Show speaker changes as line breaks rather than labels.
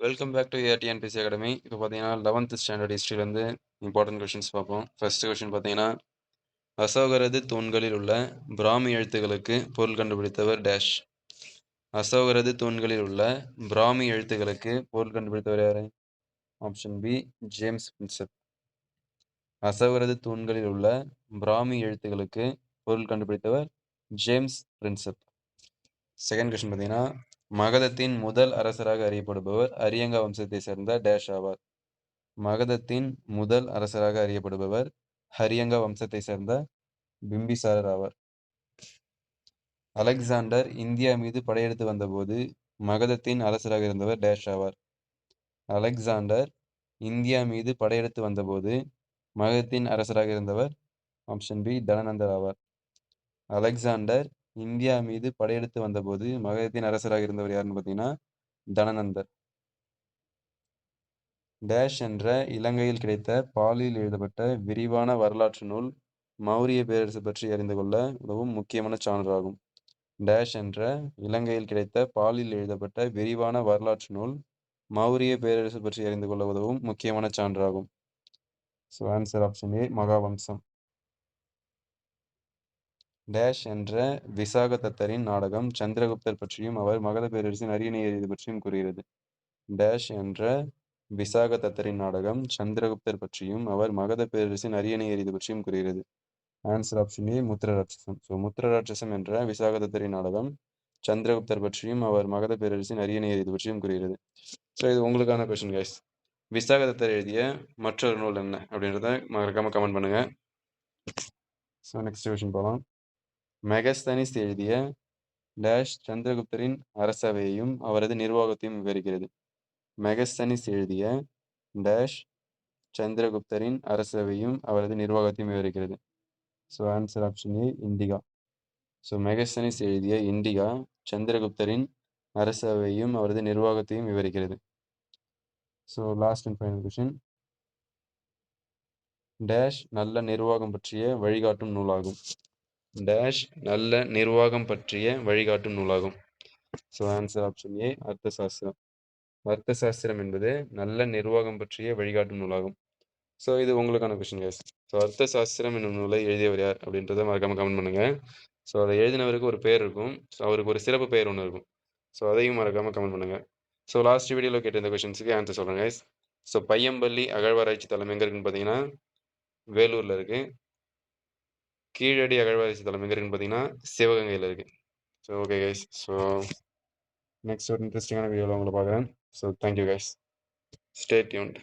Welcome back to ATNPC academy இப்போ பார்த்தீங்கன்னா eleventh standard ஹிஸ்ட்ரியிலேருந்து இம்பார்ட்டன்ட் கொஷின்ஸ் பார்ப்போம். ஃபர்ஸ்ட் கொஷின் பார்த்தீங்கன்னா அசோகரது தூண்களில் உள்ள பிராமி எழுத்துக்களுக்கு பொருள் கண்டுபிடித்தவர் டேஷ் அசோகரது தூண்களில் உள்ள பிராமி எழுத்துக்களுக்கு பொருள் கண்டுபிடித்தவர் யார்? ஆப்ஷன் பி ஜேம்ஸ் பிரின்சப் அசோகரது தூண்களில் உள்ள பிராமி எழுத்துக்களுக்கு பொருள் கண்டுபிடித்தவர் ஜேம்ஸ் பிரின்சப் செகண்ட் கொஷின் பார்த்தீங்கன்னா மகதத்தின் முதல் அரசராக அறியப்படுபவர் அரியங்கா வம்சத்தை சேர்ந்த டேஷ் ஆவார் மகதத்தின் முதல் அரசராக அறியப்படுபவர் ஹரியங்கா வம்சத்தை சேர்ந்த பிம்பிசாரர் ஆவார் அலெக்சாண்டர் இந்தியா மீது படையெடுத்து வந்தபோது மகதத்தின் அரசராக இருந்தவர் டேஷ் ஆவார் அலெக்சாண்டர் இந்தியா மீது படையெடுத்து வந்தபோது மகதத்தின் அரசராக இருந்தவர் ஆப்ஷன் பி. தனநந்தர் ஆவார் அலெக்சாண்டர் இந்தியா மீது படையெடுத்து வந்தபோது மகதத்தின் அரசராக இருந்தவர் யாருன்னு பார்த்தீங்கன்னா தனநந்தர். டேஷ் என்ற இலங்கையில் கிடைத்த பாலில் எழுதப்பட்ட விரிவான வரலாற்று நூல் மௌரிய பேரரசு பற்றி அறிந்து கொள்ள உதவும் முக்கியமான சான்றாகும் டேஷ் என்ற இலங்கையில் கிடைத்த பாலில் எழுதப்பட்ட விரிவான வரலாற்று நூல் மௌரிய பேரரசு பற்றி அறிந்து கொள்ள உதவும் முக்கியமான சான்றாகும் so answer option A Mahavamsam. Dash என்ற விசாக தத்தரின் நாடகம் சந்திரகுப்தர் பற்றியும் அவர் மகத பேரரசின் அரியணை ஏறியது பற்றியும் கூறுகிறது. டேஷ் என்ற விசாக தத்தரின் நாடகம் சந்திரகுப்தர் பற்றியும் அவர் மகத பேரரசின் அரியணை ஏறியது பற்றியும் கூறுகிறது. ஆன்சர் ஆப்ஷன் ஏ முத்திர ராட்சசம் ஸோ முத்திர ராட்சசம் என்ற விசாக தத்தரின் நாடகம் சந்திரகுப்தர் பற்றியும் அவர் மகத பேரரசின் அரியணை ஏறியது பற்றியும் கூறுகிறது. ஸோ இது உங்களுக்கான கொஸ்டின் கைஸ் விசாகதத்தர் எழுதிய மற்றொரு நூல் என்ன அப்படின்றத மறக்காம கமெண்ட் பண்ணுங்க. ஸோ நெக்ஸ்ட் கொஸ்டின் போகலாம் மெகஸ்தனிஸ் எழுதிய டேஷ் சந்திரகுப்தரின் அரசவையையும் அவரது நிர்வாகத்தையும் விவரிக்கிறது. மெகஸ்தனிஸ் எழுதிய டேஷ் சந்திரகுப்தரின் அரசவையும் அவரது நிர்வாகத்தையும் விவரிக்கிறது. So answer option A Indica. So Megasthenes எழுதிய இண்டிகா சந்திரகுப்தரின் அரசவையும் அவரது நிர்வாகத்தையும் விவரிக்கிறது. So last and final question dash நல்ல நிர்வாகம் பற்றிய வழிகாட்டும் நூலாகும். டேஷ் நல்ல நிர்வாகம் பற்றிய வழிகாட்டும் நூலாகும். ஸோ ஆன்சர் ஆப்ஷன் ஏ அர்த்த சாஸ்திரம் அர்த்த சாஸ்திரம் என்பது நல்ல நிர்வாகம் பற்றிய வழிகாட்டும் நூலாகும். ஸோ இது உங்களுக்கான கொஸ்டின் கேஸ் ஸோ அர்த்த சாஸ்திரம் என்னும் நூலை எழுதியவர் யார் அப்படின்றத மறக்காம கமெண்ட் பண்ணுங்க. ஸோ அதை எழுதினவருக்கு ஒரு பேர் இருக்கும். ஸோ அவருக்கு ஒரு சிறப்பு பெயர் ஒன்று இருக்கும். ஸோ அதையும் மறக்காம கமெண்ட் பண்ணுங்க. ஸோ லாஸ்ட் வீடியோவில் கேட்ட இந்த கொஷின்ஸுக்கு ஆன்சர் சொல்கிறேன் கேஸ் ஸோ பையம்பள்ளி அகழ்வாராய்ச்சி தளம் எங்கே இருக்குன்னு பார்த்தீங்கன்னா வேலூரில் இருக்குது கீழடி அகழ்வாராய்ச்சி தளம் எங்கே இருக்குன்னு பார்த்தீங்கன்னா சிவகங்கையில் இருக்குது so okay guys so next ஒரு இன்ட்ரெஸ்டிங்கான வீடியோவில் உங்களை பார்க்குறேன். So thank you guys stay tuned